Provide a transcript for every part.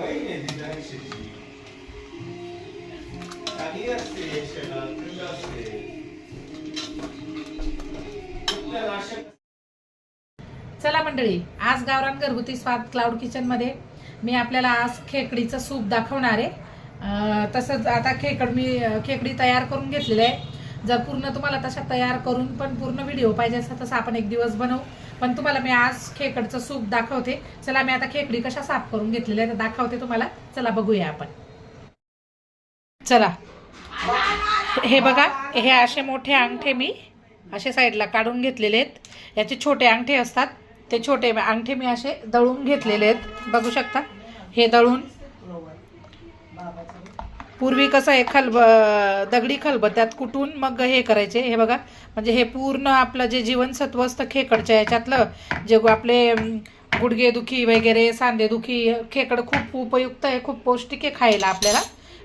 बहीण आहे ती धनुष्याची. चांगली असते शेतात, चला मंडळी आज गावरान घरगुती स्वाद क्लाउड किचनमध्ये मी आपल्याला आज खेकडीचं सूप दाखवणार आहे तसंच आता खेकड मी खेकडी तयार करून घेतलेली आहे जर पूर्ण तुम्हाला तशा तयार करून पण पूर्ण व्हिडिओ पाहिजे असा तसं आपण एक दिवस बनवू पण तुम्हाला मी आज खेकडचं सूप दाखवते. चला मी आता खेकडी कशा साफ करून घेतलेल्या आहेत दाखवते तुम्हाला. चला बघूया आपण. चला. हे बघा हे असे मोठे अंगठे मी असे साईडला काढून घेतलेले आहेत. याचे छोटे अंगठे असतात. ते छोटे अंगठे मी असे दळून घेतलेले आहेत. बघू शकता. हे दळून. पूर्वी कसं आहे खलब दगडी खलबत्त्यात कुटून मग हे करायचे? हे बघा म्हणजे हे पूर्ण आपलं जे जीवनसत्व असतं खेकडच्या याच्यातलं जे आपले गुडघेदुखी वगैरे सांधेदुखी खेकड खूप उपयुक्त आहे खूप पौष्टिक आहे खायला आपल्याला.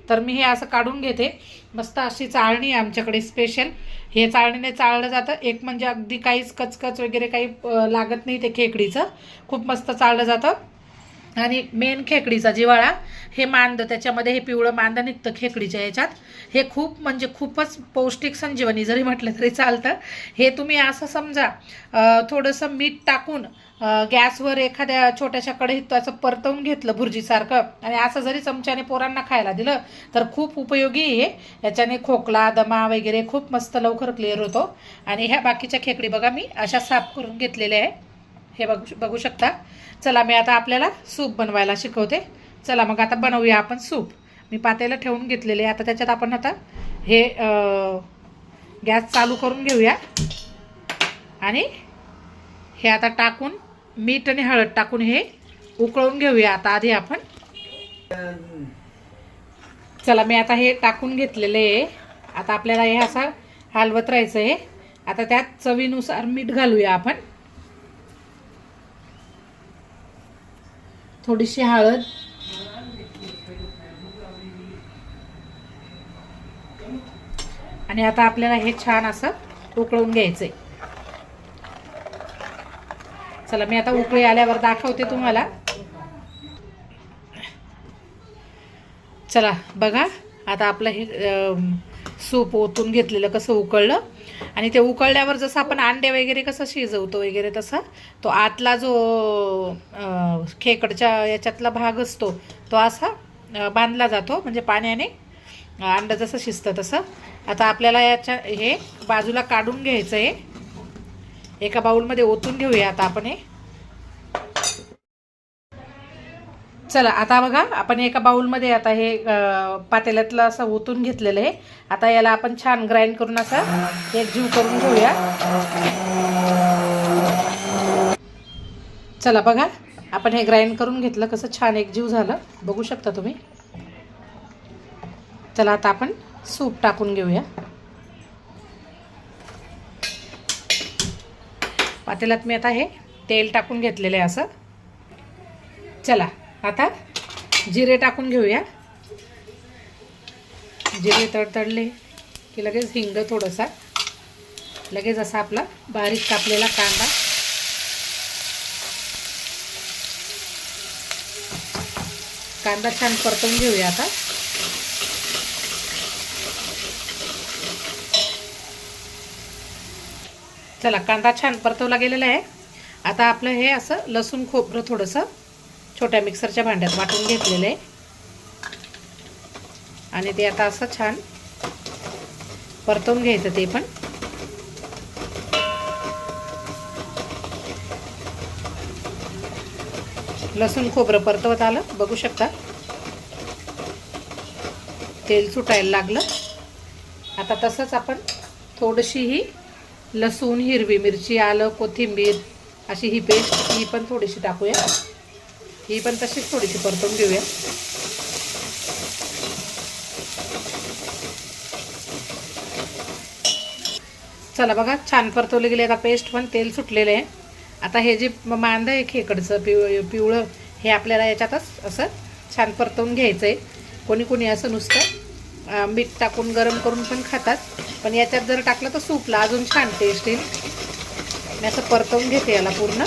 तर मी हे असं काढून घेते. मस्त अशी चाळणी आहे आमच्याकडे स्पेशल हे चाळणीने चाळलं जातं. एक म्हणजे अगदी काहीच कचकच वगैरे काही लागत नाही ते खेकडीचं. खूप मस्त चाळलं जातं. आणि मेन खेकडीचा जिवाळा हे मांद त्याच्यामध्ये हे पिवळं मांद निघतं खेकडीच्या याच्यात हे खूप म्हणजे खूपच पौष्टिक संजीवनी जरी म्हटलं तरी चालतं. हे तुम्ही असं समजा थोडंसं मीठ टाकून गॅसवर एखाद्या छोट्याशा कढईत असं परतवून घेतलं भुर्जीसारखं आणि असं जरी चमच्याने पोरांना खायला दिलं तर खूप उपयोगी आहे हे. याच्याने खोकला दमा वगैरे खूप मस्त लवकर क्लिअर होतो. आणि ह्या बाकीच्या खेकडी बघा मी अशा साफ करून घेतलेल्या आहे हे बघू बघू शकता. चला मी आता आपल्याला सूप बनवायला शिकवते. चला मग आता बनवूया आपण सूप. मी पातेलं ठेवून घेतलेले आता त्याच्यात आपण आता हे गॅस चालू करून घेऊया. आणि हे आता टाकून मीठ आणि हळद टाकून हे उकळून घेऊया. आता आधी आपण. चला मी आता हे टाकून घेतलेले आहे. आता आपल्याला हे असं हलवत राहायचं आहे. आता त्यात चवीनुसार मीठ घालूया आपण. थोडीशी हळद. आणि आता आपल्याला हे छान असं उकळून घ्यायचंय. चला मी आता उकळी आल्यावर दाखवते तुम्हाला. चला बघा आता आपलं हे सूप ओतून घेतलेलं कसं उकळलं. आणि ते उकळल्यावर जसं आपण अंडे वगैरे कसं शिजवतो वगैरे तसं तो आतला जो खेकडच्या याच्यातला भाग असतो तो असा बांधला जातो म्हणजे पाण्याने अंड जसं शिजतं तसं. आता आपल्याला याच्या हे बाजूला काढून घ्यायचं आहे. एका बाउलमध्ये ओतून घेऊया आता आपण हे. चला आता बघा आपण एका बाउलमध्ये आता हे पातेल्यातलं असं ओतून घेतलेलं आहे. आता याला आपण छान ग्राइंड करून असं एक जीव करून घेऊया. चला बघा आपण हे ग्राइंड करून घेतलं कसं छान एक जीव झालं. बघू शकता तुम्ही. चला आता आपण सूप टाकून घेऊया. पातेल्यात मी आता हे तेल टाकून घेतलेलं आहे असं. चला आता जिरे टाकून घेऊया. जिरे तडतडले की लगेच हिंग थोडंसा. लगेच असा आपला बारीक कापलेला कांदा. कांदा छान परतवून घेऊया आता. चला कांदा छान परतवला गेलेला आहे. आता आपलं हे असं लसूण खोबरं थोडंसं छोट्या मिक्सरच्या भांड्यात वाटून घेतलेलं. आहे आणि ते आता असं छान परतवून घ्यायचं ते पण. लसूण खोबरं परतवत आलं बघू शकता. तेल सुटायला लागलं. आता तसंच आपण थोडीशी ही लसूण हिरवी मिरची आलं कोथिंबीर अशी ही पेस्ट ही पण थोडीशी टाकूया. ही पण तशीच थोडीशी परतवून घेऊया. चला बघा छान परतवले गेले. आता पेस्ट पण तेल सुटलेलं आहे. आता हे जे मांद आहे खेकडचं पिव पिवळं हे आपल्याला याच्यातच असं छान परतवून घ्यायचं आहे कोणी कोणी असं नुसतं मीठ टाकून गरम करून पण खातात. पण याच्यात जर टाकलं तर सूपला अजून छान टेस्ट येईल. मी असं परतवून घेते याला पूर्ण.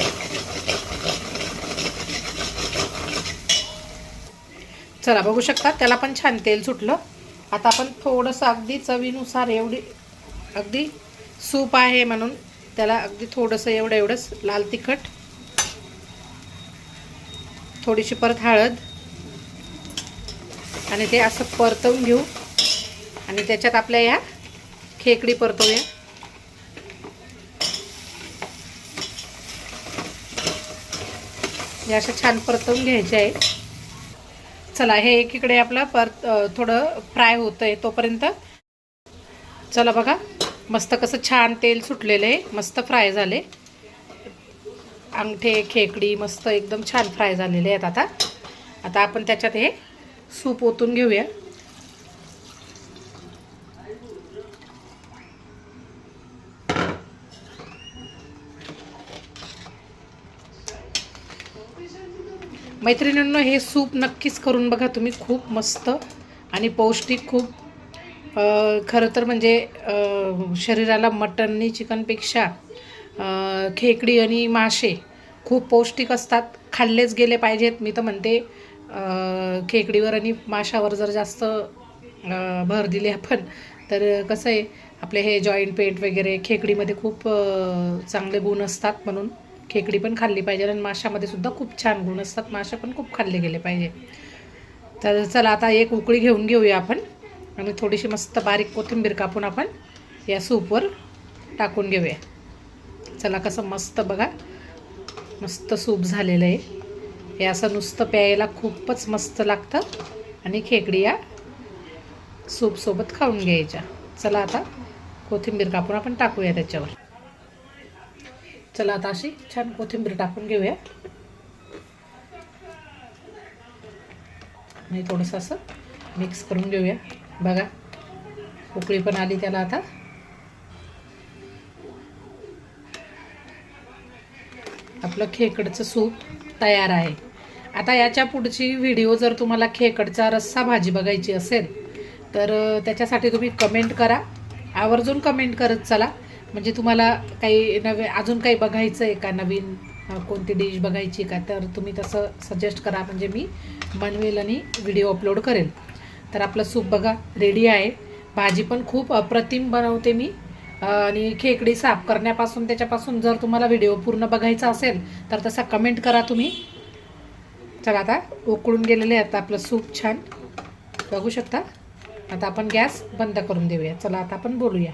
चला बघू शकता. त्याला पण छान तेल सुटलं. आता आपण थोडंसं अगदी चवीनुसार एवढी अगदी सूप आहे म्हणून त्याला अगदी थोडंसं एवढं एवढंच लाल तिखट थोडीशी परत हळद आणि ते असं परतवून घेऊ. आणि त्याच्यात आपल्या या खेकडी परतवूया. या अशा छान परतवून घ्यायचे आहे चला हे एकीकडे आपलं परत थोडं फ्राय होतं आहे तोपर्यंत. चला बघा मस्त कसं छान तेल सुटलेलं आहे मस्त फ्राय झाले. अंगठे खेकडी मस्त एकदम छान फ्राय झालेले आहेत आता. आता आपण त्याच्यात हे सूप ओतून घेऊया. मैत्रिणींनो हे सूप नक्कीच करून बघा तुम्ही. खूप मस्त आणि पौष्टिक खूप खरं तर म्हणजे शरीराला मटननी चिकनपेक्षा खेकडी आणि मासे खूप पौष्टिक असतात. खाल्लेच गेले पाहिजेत. मी तर म्हणते खेकडीवर आणि माशावर जर जास्त भर दिली आपण तर कसं आहे आपले हे जॉईंट पेंट वगैरे खेकडीमध्ये खूप चांगले गुण असतात म्हणून. खेकडी पण खाल्ली पाहिजे आणि माशामध्ये सुद्धा खूप छान गुण असतात. मासे पण खूप खाल्ले गेले पाहिजे. तर चला आता एक उकळी घेऊन घेऊया आपण. आणि थोडीशी मस्त बारीक कोथिंबीर कापून आपण या सूपवर टाकून घेऊया. चला कसं मस्त बघा. मस्त सूप झालेलं आहे. हे असं नुसतं प्यायला खूपच मस्त लागतं. आणि खेकडी या सूपसोबत खाऊन घ्यायच्या. चला आता कोथिंबीर कापून आपण टाकूया त्याच्यावर. चला आता अशी छान कोथिंबीर टाकून घेऊया. आणि थोडंसं असं मिक्स करून घेऊया. बघा उकळी पण आली त्याला आता. आपलं खेकडचं सूप तयार आहे. आता याच्या पुढची व्हिडिओ जर तुम्हाला खेकडचा रस्सा भाजी बघायची असेल तर त्याच्यासाठी तुम्ही कमेंट करा. आवर्जून कमेंट करत चला. म्हणजे तुम्हाला काही नवे अजून काही बघायचं आहे का? नवीन कोणती डिश बघायची का? तर तुम्ही तसं सजेस्ट करा. म्हणजे मी बनवेल आणि व्हिडिओ अपलोड करेल. तर आपलं सूप बघा रेडी आहे. भाजी पण खूप अप्रतिम बनवते मी. आणि खेकडी साफ करण्यापासून त्याच्यापासून जर तुम्हाला व्हिडिओ पूर्ण बघायचा असेल तर तसा कमेंट करा तुम्ही. चला आता उकळून गेलेले आता आपलं सूप छान. बघू शकता? आता आपण गॅस बंद करून देऊया. चला आता आपण बोलूया.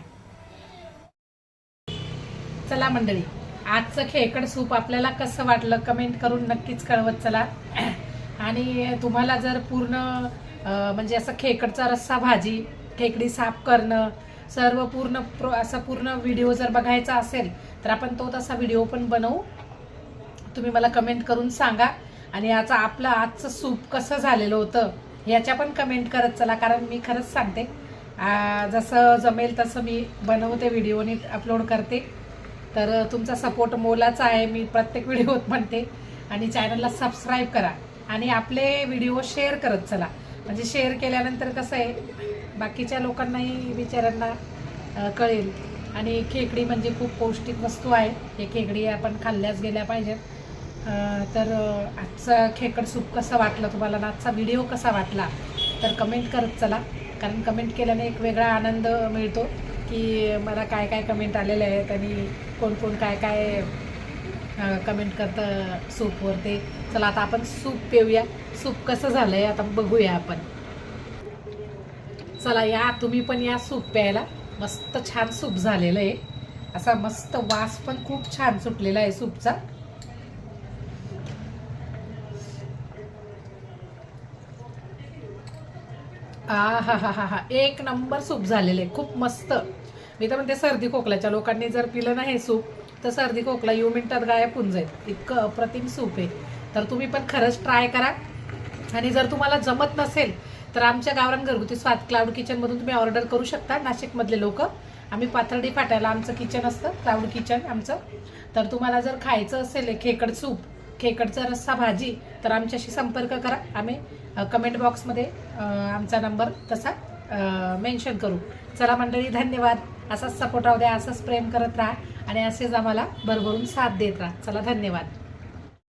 चला मंडळी आजचं खेकड सूप आपल्याला कसं वाटलं कमेंट करून नक्कीच कळवत चला. आणि तुम्हाला जर पूर्ण म्हणजे असं खेकडचा रस्सा भाजी खेकडी साफ करणं सर्व पूर्ण प्रो असा पूर्ण व्हिडिओ जर बघायचा असेल तर आपण तो तसा व्हिडिओ पण बनवू. तुम्ही मला कमेंट करून सांगा. आणि याचा आपलं आजचं सूप कसं झालेलं होतं याच्या पण कमेंट करत चला कारण मी खरंच सांगते. जसं जमेल तसं मी बनवते व्हिडिओ अपलोड करते. तर तुमचा सपोर्ट मोलाचा आहे मी प्रत्येक व्हिडिओत म्हणते. आणि चॅनलला सबस्क्राईब करा. आणि आपले व्हिडिओ शेअर करत चला. म्हणजे शेअर केल्यानंतर कसं आहे बाकीच्या लोकांनाही बिचाऱ्यांना कळेल. आणि खेकडी म्हणजे खूप पौष्टिक वस्तू आहे. हे खेकडी आपण खाल्ल्याच गेल्या पाहिजेत. तर आजचा खेकड सूप कसं वाटलं तुम्हाला आजचा व्हिडिओ कसा वाटला तर कमेंट करत चला. कारण कमेंट केल्याने एक वेगळा आनंद मिळतो की मला काय काय कमेंट आलेले आहेत आणि कोण कोण काय काय कमेंट करतं सूपवर ते चला आता आपण सूप पिऊया. सूप कसं झालं आहे आता बघूया आपण. चला या तुम्ही पण या सूप प्यायला. मस्त छान सूप झालेलं आहे. असा मस्त वास पण खूप छान सुटलेला आहे सूपचा. आ हा हा हा हा एक नंबर सूप झालेलं आहे. खूप मस्त. मी तर म्हणते सर्दी खोकल्याच्या लोकांनी जर पिलं नाही हे सूप तर सर्दी खोकला येऊ मिनटात गायब होऊन जाईल. इतकं अप्रतिम सूप आहे. तर तुम्ही पण खरंच ट्राय करा. आणि जर तुम्हाला जमत नसेल तर आमच्या गावरान घरगुती स्वाद क्लाउड किचनमधून तुम्ही ऑर्डर करू शकता. नाशिकमधले लोक. आम्ही पाथर्डी फाट्याला आमचं किचन असतं. क्लाउड किचन आमचं. तर तुम्हाला जर खायचं असेल खेकड सूप खेकडचा रस्सा भाजी तर आमच्याशी संपर्क करा. आम्ही कमेंट बॉक्समध्ये आमचा नंबर तसा मेन्शन करू. चला मंडळी धन्यवाद. असाच सपोर्ट राहू द्या असंच प्रेम करत राहा आणि असेच आम्हाला भरभरून साथ देत राहा. चला धन्यवाद.